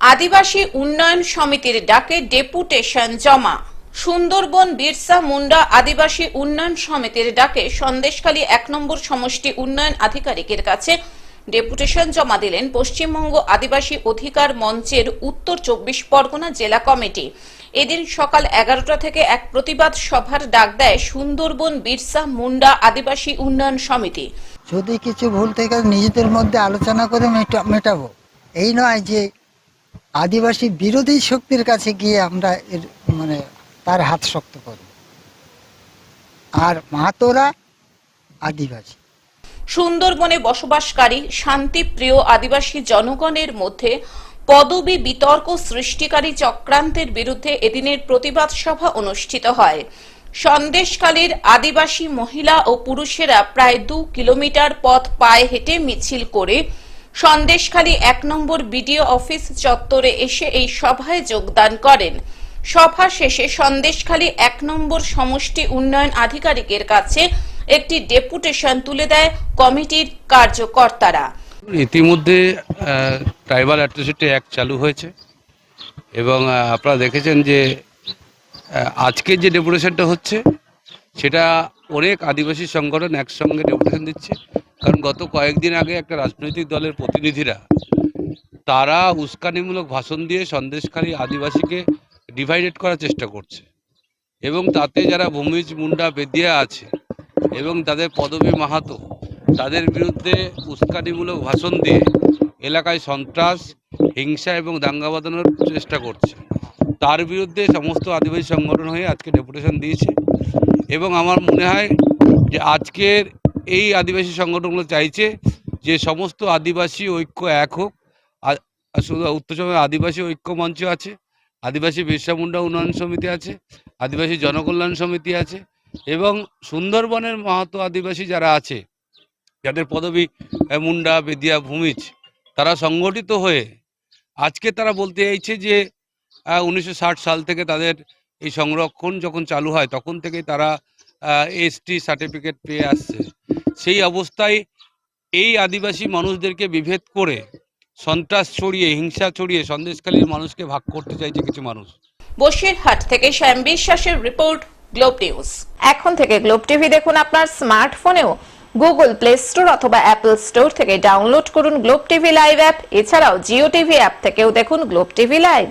আদিবাসী উন্নয়ন সমিতির ডাকে ডেপুটেশন জমা। সুন্দরবন বিরসা মুন্ডা আদিবাসী উন্নয়ন সমিতির ডাকে সন্দেশখালী এক নম্বর সমষ্টি উন্নয়ন আধিকারিকের কাছে ডেপুটেশন জমা দিলেন পশ্চিমবঙ্গ আদিবাসী অধিকার মঞ্চের উত্তর চব্বিশ পরগনা জেলা কমিটি। এদিন সকাল এগারোটা থেকে এক প্রতিবাদ সভার ডাক দেয় সুন্দরবন বিরসা মুন্ডা আদিবাসী উন্নয়ন সমিতি। যদি কিছু ভুল থেকে, নিজেদের মধ্যে আলোচনা করে মেটাবো। এই নয় যে আদিবাসী বিরোধী শক্তির কাছে গিয়ে আমরা এর মানে তার হাত শক্ত করব আর মাহাতোরা আদিবাসী। সুন্দরবনে বসবাসকারী শান্তিপ্রিয় আদিবাসী জনগণের মধ্যে পদবি বিতর্ক সৃষ্টিকারী চক্রান্তের বিরুদ্ধে এদিনের প্রতিবাদ সভা অনুষ্ঠিত হয়। সন্দেশকালীর আদিবাসী মহিলা ও পুরুষেরা প্রায় দু কিলোমিটার পথ পায়ে হেঁটে মিছিল করে সন্দেশখালী এক নম্বর বিডিও অফিস চত্বরে এসে এই সভায় যোগদান করেন। সভা শেষে সন্দেশখালী এক নম্বর সমষ্টি উন্নয়ন আধিকারিকের কাছে একটি ডেপুটেশন তুলে দেয় কমিটির কার্যকর্তারা। ইতিমধ্যে ট্রাইবাল অ্যাট্রোসিটি অ্যাক্ট চালু হয়েছে এবং আপনারা দেখেছেন যে আহ, আজকের যে ডেপুটেশনটা হচ্ছে সেটা অনেক আদিবাসী সংগঠন একসঙ্গে ডেপুটেশন দিচ্ছে। কারণ গত কয়েকদিন আগে একটা রাজনৈতিক দলের প্রতিনিধিরা, তারা উস্কানিমূলক ভাষণ দিয়ে সন্দেশকারী আদিবাসীকে ডিভাইডেড করার চেষ্টা করছে। এবং তাতে যারা ভূমিজ মুন্ডা বেদিয়া আছে এবং তাদের পদবী মাহাতো, তাদের বিরুদ্ধে উস্কানিমূলক ভাষণ দিয়ে এলাকায় সন্ত্রাস, হিংসা এবং দাঙ্গা বাঁধানোর চেষ্টা করছে। তার বিরুদ্ধে সমস্ত আদিবাসী সংগঠন হয়ে আজকে ডেপুটেশন দিয়েছে। এবং আমার মনে হয় যে আজকের এই আদিবাসী সংগঠনগুলো চাইছে যে সমস্ত আদিবাসী ঐক্য এক হোক। শুধু উত্তরচন্দ্র আদিবাসী ঐক্য মঞ্চ আছে, আদিবাসী বিরসা মুন্ডা উন্নয়ন সমিতি আছে, আদিবাসী জনকল্যাণ সমিতি আছে এবং সুন্দরবনের মাহাতো আদিবাসী যারা আছে, যাদের পদবী মুন্ডা, বেদিয়া, ভূমিজ, তারা সংগঠিত হয়ে আজকে তারা বলতে চাইছে যে উনিশশো ষাট সাল থেকে তাদের এই সংরক্ষণ যখন চালু হয়, তখন থেকে তারা এসটি সার্টিফিকেট পেয়ে আসছে। সেই অবস্থায় এই আদিবাসী মানুষদেরকে বিভেদ করে সন্ত্রাস ছড়িয়ে হিংসা ছড়িয়ে সন্দেশকালীর মানুষকে ভাগ করতে চাইছে কিছু মানুষ। বসিরহাট থেকে শ্যাম বিশ্বাসের রিপোর্ট গ্লোব নিউজ। এখন থেকে গ্লোব টিভি দেখুন আপনার স্মার্টফোনেও। গুগল প্লে স্টোর অথবা অ্যাপল স্টোর থেকে ডাউনলোড করুন গ্লোব টিভি লাইভ অ্যাপ। এছাড়াও জিও টিভি অ্যাপ থেকেও দেখুন গ্লোব টিভি লাইভ।